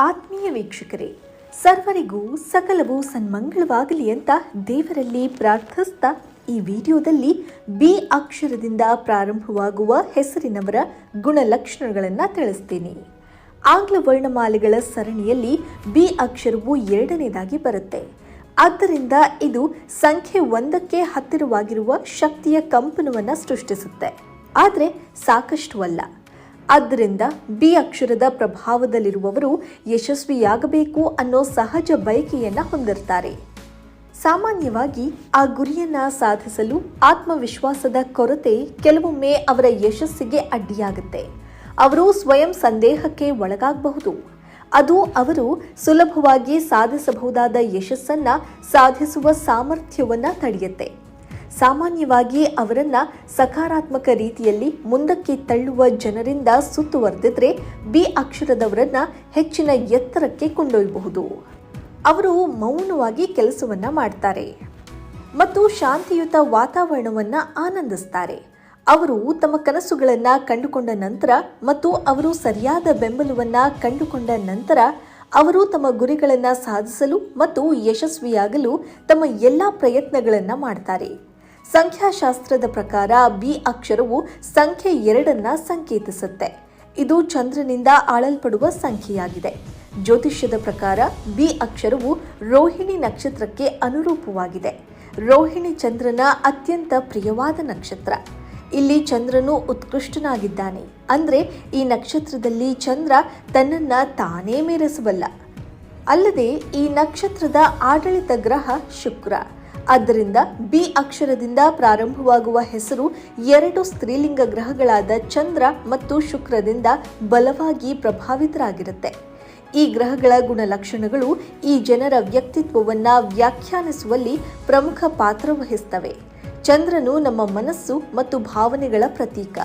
ಆತ್ಮೀಯ ವೀಕ್ಷಕರೇ, ಸರ್ವರಿಗೂ ಸಕಲವು ಸನ್ಮಂಗಳವಾಗಲಿ ಅಂತ ದೇವರಲ್ಲಿ ಪ್ರಾರ್ಥಿಸ್ತಾ ಈ ವಿಡಿಯೋದಲ್ಲಿ ಬಿ ಅಕ್ಷರದಿಂದ ಪ್ರಾರಂಭವಾಗುವ ಹೆಸರಿನವರ ಗುಣಲಕ್ಷಣಗಳನ್ನು ತಿಳಿಸ್ತೀನಿ. ಆಂಗ್ಲ ವರ್ಣಮಾಲೆಗಳ ಸರಣಿಯಲ್ಲಿ ಬಿ ಅಕ್ಷರವು ಎರಡನೇದಾಗಿ ಬರುತ್ತೆ. ಆದ್ದರಿಂದ ಇದು ಸಂಖ್ಯೆ ಒಂದಕ್ಕೆ ಹತ್ತಿರವಾಗಿರುವ ಶಕ್ತಿಯ ಕಂಪನವನ್ನು ಸೃಷ್ಟಿಸುತ್ತೆ. ಆದರೆ ಸಾಕಷ್ಟು ಅಲ್ಲ. ಆದ್ದರಿಂದ ಬಿ ಅಕ್ಷರದ ಪ್ರಭಾವದಲ್ಲಿರುವವರು ಯಶಸ್ವಿಯಾಗಬೇಕು ಅನ್ನೋ ಸಹಜ ಬಯಕೆಯನ್ನು ಹೊಂದಿರ್ತಾರೆ. ಸಾಮಾನ್ಯವಾಗಿ ಆ ಗುರಿಯನ್ನ ಸಾಧಿಸಲು ಆತ್ಮವಿಶ್ವಾಸದ ಕೊರತೆ ಕೆಲವೊಮ್ಮೆ ಅವರ ಯಶಸ್ಸಿಗೆ ಅಡ್ಡಿಯಾಗುತ್ತೆ. ಅವರು ಸ್ವಯಂ ಸಂದೇಹಕ್ಕೆ ಒಳಗಾಗಬಹುದು. ಅದು ಅವರು ಸುಲಭವಾಗಿ ಸಾಧಿಸಬಹುದಾದ ಯಶಸ್ಸನ್ನ ಸಾಧಿಸುವ ಸಾಮರ್ಥ್ಯವನ್ನ ತಡೆಯುತ್ತೆ. ಸಾಮಾನ್ಯವಾಗಿ ಅವರನ್ನ ಸಕಾರಾತ್ಮಕ ರೀತಿಯಲ್ಲಿ ಮುಂದಕ್ಕೆ ತಳ್ಳುವ ಜನರಿಂದ ಸುತ್ತುವರೆದಿದ್ರೆ ಬಿ ಅಕ್ಷರದವರನ್ನ ಹೆಚ್ಚಿನ ಎತ್ತರಕ್ಕೆ ಕೊಂಡೊಯ್ಯಬಹುದು. ಅವರು ಮೌನವಾಗಿ ಕೆಲಸವನ್ನ ಮಾಡ್ತಾರೆ ಮತ್ತು ಶಾಂತಿಯುತ ವಾತಾವರಣವನ್ನ ಆನಂದಿಸ್ತಾರೆ. ಅವರು ತಮ್ಮ ಕನಸುಗಳನ್ನ ಕಂಡುಕೊಂಡ ನಂತರ ಮತ್ತು ಅವರು ಸರಿಯಾದ ಬೆಂಬಲವನ್ನ ಕಂಡುಕೊಂಡ ನಂತರ ಅವರು ತಮ್ಮ ಗುರಿಗಳನ್ನು ಸಾಧಿಸಲು ಮತ್ತು ಯಶಸ್ವಿಯಾಗಲು ತಮ್ಮ ಎಲ್ಲ ಪ್ರಯತ್ನಗಳನ್ನು ಮಾಡ್ತಾರೆ. ಸಂಖ್ಯಾಶಾಸ್ತ್ರದ ಪ್ರಕಾರ ಬಿ ಅಕ್ಷರವು ಸಂಖ್ಯೆ ಎರಡನ್ನ ಸಂಕೇತಿಸುತ್ತೆ. ಇದು ಚಂದ್ರನಿಂದ ಆಳಲ್ಪಡುವ ಸಂಖ್ಯೆಯಾಗಿದೆ. ಜ್ಯೋತಿಷ್ಯದ ಪ್ರಕಾರ ಬಿ ಅಕ್ಷರವು ರೋಹಿಣಿ ನಕ್ಷತ್ರಕ್ಕೆ ಅನುರೂಪವಾಗಿದೆ. ರೋಹಿಣಿ ಚಂದ್ರನ ಅತ್ಯಂತ ಪ್ರಿಯವಾದ ನಕ್ಷತ್ರ. ಇಲ್ಲಿ ಚಂದ್ರನು ಉತ್ಕೃಷ್ಟನಾಗಿದ್ದಾನೆ. ಅಂದರೆ ಈ ನಕ್ಷತ್ರದಲ್ಲಿ ಚಂದ್ರ ತನ್ನನ್ನ ತಾನೇ ಮೀರಿಸಬಲ್ಲ. ಅಲ್ಲದೆ ಈ ನಕ್ಷತ್ರದ ಆಡಳಿತ ಗ್ರಹ ಶುಕ್ರ. ಆದ್ದರಿಂದ ಬಿ ಅಕ್ಷರದಿಂದ ಪ್ರಾರಂಭವಾಗುವ ಹೆಸರು ಎರಡು ಸ್ತ್ರೀಲಿಂಗ ಗ್ರಹಗಳಾದ ಚಂದ್ರ ಮತ್ತು ಶುಕ್ರದಿಂದ ಬಲವಾಗಿ ಪ್ರಭಾವಿತರಾಗಿರುತ್ತೆ. ಈ ಗ್ರಹಗಳ ಗುಣಲಕ್ಷಣಗಳು ಈ ಜನರ ವ್ಯಕ್ತಿತ್ವವನ್ನು ವ್ಯಾಖ್ಯಾನಿಸುವಲ್ಲಿ ಪ್ರಮುಖ ಪಾತ್ರ ವಹಿಸ್ತವೆ. ಚಂದ್ರನು ನಮ್ಮ ಮನಸ್ಸು ಮತ್ತು ಭಾವನೆಗಳ ಪ್ರತೀಕ.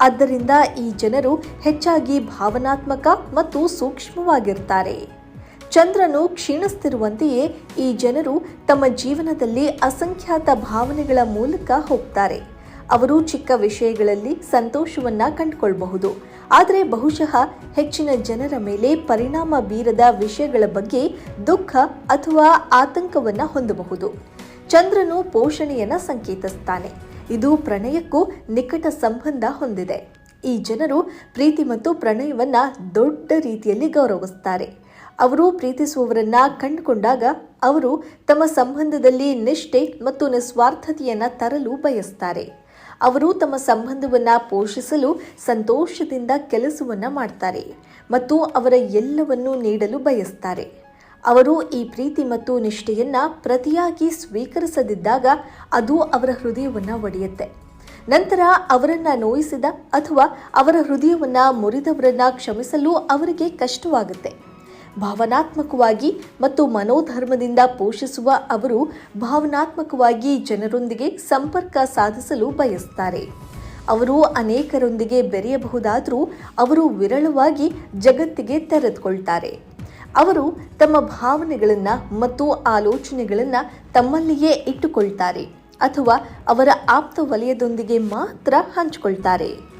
ಆದ್ದರಿಂದ ಈ ಜನರು ಹೆಚ್ಚಾಗಿ ಭಾವನಾತ್ಮಕ ಮತ್ತು ಸೂಕ್ಷ್ಮವಾಗಿರ್ತಾರೆ. ಚಂದ್ರನು ಕ್ಷೀಣಿಸ್ತಿರುವಂತೆಯೇ ಈ ಜನರು ತಮ್ಮ ಜೀವನದಲ್ಲಿ ಅಸಂಖ್ಯಾತ ಭಾವನೆಗಳ ಮೂಲಕ ಹೋಗ್ತಾರೆ. ಅವರು ಚಿಕ್ಕ ವಿಷಯಗಳಲ್ಲಿ ಸಂತೋಷವನ್ನ ಕಂಡುಕೊಳ್ಬಹುದು. ಆದರೆ ಬಹುಶಃ ಹೆಚ್ಚಿನ ಜನರ ಮೇಲೆ ಪರಿಣಾಮ ಬೀರದ ವಿಷಯಗಳ ಬಗ್ಗೆ ದುಃಖ ಅಥವಾ ಆತಂಕವನ್ನ ಹೊಂದಬಹುದು. ಚಂದ್ರನು ಪೋಷಣೆಯನ್ನ ಸಂಕೇತಿಸ್ತಾನೆ. ಇದು ಪ್ರಣಯಕ್ಕೂ ನಿಕಟ ಸಂಬಂಧ ಹೊಂದಿದೆ. ಈ ಜನರು ಪ್ರೀತಿ ಮತ್ತು ಪ್ರಣಯವನ್ನ ದೊಡ್ಡ ರೀತಿಯಲ್ಲಿ ಗೌರವಿಸ್ತಾರೆ. ಅವರು ಪ್ರೀತಿಸುವವರನ್ನ ಕಂಡುಕೊಂಡಾಗ ಅವರು ತಮ್ಮ ಸಂಬಂಧದಲ್ಲಿ ನಿಷ್ಠೆ ಮತ್ತು ನಿಸ್ವಾರ್ಥತೆಯನ್ನ ತರಲು ಬಯಸ್ತಾರೆ. ಅವರು ತಮ್ಮ ಸಂಬಂಧವನ್ನ ಪೋಷಿಸಲು ಸಂತೋಷದಿಂದ ಕೆಲಸವನ್ನ ಮಾಡ್ತಾರೆ ಮತ್ತು ಅವರ ಎಲ್ಲವನ್ನೂ ನೀಡಲು ಬಯಸ್ತಾರೆ. ಅವರು ಈ ಪ್ರೀತಿ ಮತ್ತು ನಿಷ್ಠೆಯನ್ನು ಪ್ರತಿಯಾಗಿ ಸ್ವೀಕರಿಸದಿದ್ದಾಗ ಅದು ಅವರ ಹೃದಯವನ್ನು ಒಡೆಯುತ್ತೆ. ನಂತರ ಅವರನ್ನು ನೋಯಿಸಿದ ಅಥವಾ ಅವರ ಹೃದಯವನ್ನು ಮುರಿದವರನ್ನ ಕ್ಷಮಿಸಲು ಅವರಿಗೆ ಕಷ್ಟವಾಗುತ್ತೆ. ಭಾವನಾತ್ಮಕವಾಗಿ ಮತ್ತು ಮನೋಧರ್ಮದಿಂದ ಪೋಷಿಸುವ ಅವರು ಭಾವನಾತ್ಮಕವಾಗಿ ಜನರೊಂದಿಗೆ ಸಂಪರ್ಕ ಸಾಧಿಸಲು ಬಯಸ್ತಾರೆ. ಅವರು ಅನೇಕರೊಂದಿಗೆ ಬೆರೆಯಬಹುದಾದರೂ ಅವರು ವಿರಳವಾಗಿ ಜಗತ್ತಿಗೆ ತೆರೆದುಕೊಳ್ತಾರೆ. ಅವರು ತಮ್ಮ ಭಾವನೆಗಳನ್ನು ಮತ್ತು ಆಲೋಚನೆಗಳನ್ನು ತಮ್ಮಲ್ಲಿಯೇ ಇಟ್ಟುಕೊಳ್ತಾರೆ ಅಥವಾ ಅವರ ಆಪ್ತ ವಲಯದೊಂದಿಗೆ ಮಾತ್ರ ಹಂಚಿಕೊಳ್ತಾರೆ.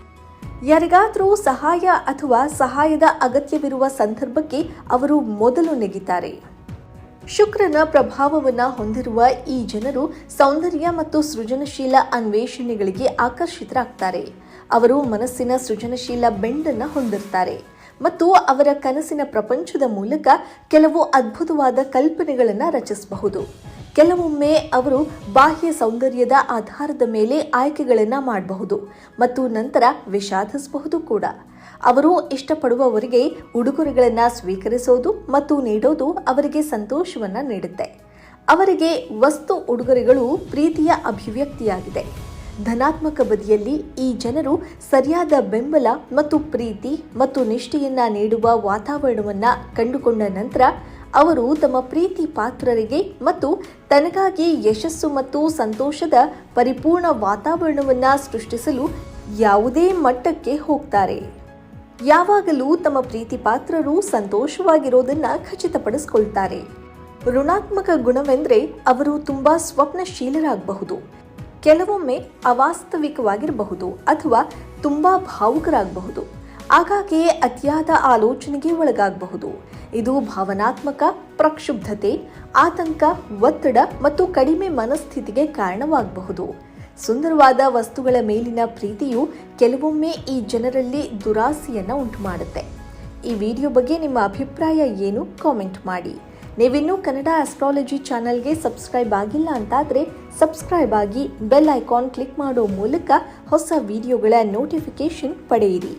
ಯಾರಿಗಾದರೂ ಸಹಾಯ ಅಥವಾ ಸಹಾಯದ ಅಗತ್ಯವಿರುವ ಸಂದರ್ಭಕ್ಕೆ ಅವರು ಮೊದಲು ನೆಗಿತಾರೆ. ಶುಕ್ರನ ಪ್ರಭಾವವನ್ನು ಹೊಂದಿರುವ ಈ ಜನರು ಸೌಂದರ್ಯ ಮತ್ತು ಸೃಜನಶೀಲ ಅನ್ವೇಷಣೆಗಳಿಗೆ ಆಕರ್ಷಿತರಾಗ್ತಾರೆ. ಅವರು ಮನಸ್ಸಿನ ಸೃಜನಶೀಲ ಬೆಂಡನ್ನು ಹೊಂದಿರ್ತಾರೆ ಮತ್ತು ಅವರ ಕನಸಿನ ಪ್ರಪಂಚದ ಮೂಲಕ ಕೆಲವು ಅದ್ಭುತವಾದ ಕಲ್ಪನೆಗಳನ್ನು ರಚಿಸಬಹುದು. ಕೆಲವೊಮ್ಮೆ ಅವರು ಬಾಹ್ಯ ಸೌಂದರ್ಯದ ಆಧಾರದ ಮೇಲೆ ಆಯ್ಕೆಗಳನ್ನು ಮಾಡಬಹುದು ಮತ್ತು ನಂತರ ವಿಷಾದಿಸಬಹುದು ಕೂಡ. ಅವರು ಇಷ್ಟಪಡುವವರಿಗೆ ಉಡುಗೊರೆಗಳನ್ನು ಸ್ವೀಕರಿಸೋದು ಮತ್ತು ನೀಡೋದು ಅವರಿಗೆ ಸಂತೋಷವನ್ನು ನೀಡುತ್ತೆ. ಅವರಿಗೆ ವಸ್ತು ಉಡುಗೊರೆಗಳು ಪ್ರೀತಿಯ ಅಭಿವ್ಯಕ್ತಿಯಾಗಿದೆ. ಧನಾತ್ಮಕ ಬದಿಯಲ್ಲಿ ಈ ಜನರು ಸರಿಯಾದ ಬೆಂಬಲ ಮತ್ತು ಪ್ರೀತಿ ಮತ್ತು ನಿಷ್ಠೆಯನ್ನು ನೀಡುವ ವಾತಾವರಣವನ್ನು ಕಂಡುಕೊಂಡ ನಂತರ ಅವರು ತಮ್ಮ ಪ್ರೀತಿ ಪಾತ್ರರಿಗೆ ಮತ್ತು ತನಗಾಗಿ ಯಶಸ್ಸು ಮತ್ತು ಸಂತೋಷದ ಪರಿಪೂರ್ಣ ವಾತಾವರಣವನ್ನು ಸೃಷ್ಟಿಸಲು ಯಾವುದೇ ಮಟ್ಟಕ್ಕೆ ಹೋಗ್ತಾರೆ. ಯಾವಾಗಲೂ ತಮ್ಮ ಪ್ರೀತಿ ಪಾತ್ರರು ಸಂತೋಷವಾಗಿರೋದನ್ನು ಖಚಿತಪಡಿಸಿಕೊಳ್ತಾರೆ. ಋಣಾತ್ಮಕ ಗುಣವೆಂದರೆ ಅವರು ತುಂಬ ಸ್ವಪ್ನಶೀಲರಾಗಬಹುದು. ಕೆಲವೊಮ್ಮೆ ಅವಾಸ್ತವಿಕವಾಗಿರಬಹುದು ಅಥವಾ ತುಂಬ ಭಾವುಕರಾಗಬಹುದು. ಆಗಾಗ್ಗೆ ಅತಿಯಾದ ಆಲೋಚನೆಗೆ ಒಳಗಾಗಬಹುದು. ಇದು ಭಾವನಾತ್ಮಕ ಪ್ರಕ್ಷುಬ್ಧತೆ, ಆತಂಕ, ಒತ್ತಡ ಮತ್ತು ಕಡಿಮೆ ಮನಸ್ಥಿತಿಗೆ ಕಾರಣವಾಗಬಹುದು. ಸುಂದರವಾದ ವಸ್ತುಗಳ ಮೇಲಿನ ಪ್ರೀತಿಯು ಕೆಲವೊಮ್ಮೆ ಈ ಜನರಲ್ಲಿ ದುರಾಸೆಯನ್ನು ಉಂಟು ಮಾಡುತ್ತೆ ಈ ವಿಡಿಯೋ ಬಗ್ಗೆ ನಿಮ್ಮ ಅಭಿಪ್ರಾಯ ಏನು ಕಾಮೆಂಟ್ ಮಾಡಿ. ನೀವಿನ್ನೂ ಕನ್ನಡ ಆಸ್ಟ್ರಾಲಜಿ ಚಾನಲ್ಗೆ ಸಬ್ಸ್ಕ್ರೈಬ್ ಆಗಿಲ್ಲ ಅಂತಾದರೆ ಸಬ್ಸ್ಕ್ರೈಬ್ ಆಗಿ ಬೆಲ್ ಐಕಾನ್ ಕ್ಲಿಕ್ ಮಾಡೋ ಮೂಲಕ ಹೊಸ ವಿಡಿಯೋಗಳ ನೋಟಿಫಿಕೇಷನ್ ಪಡೆಯಿರಿ.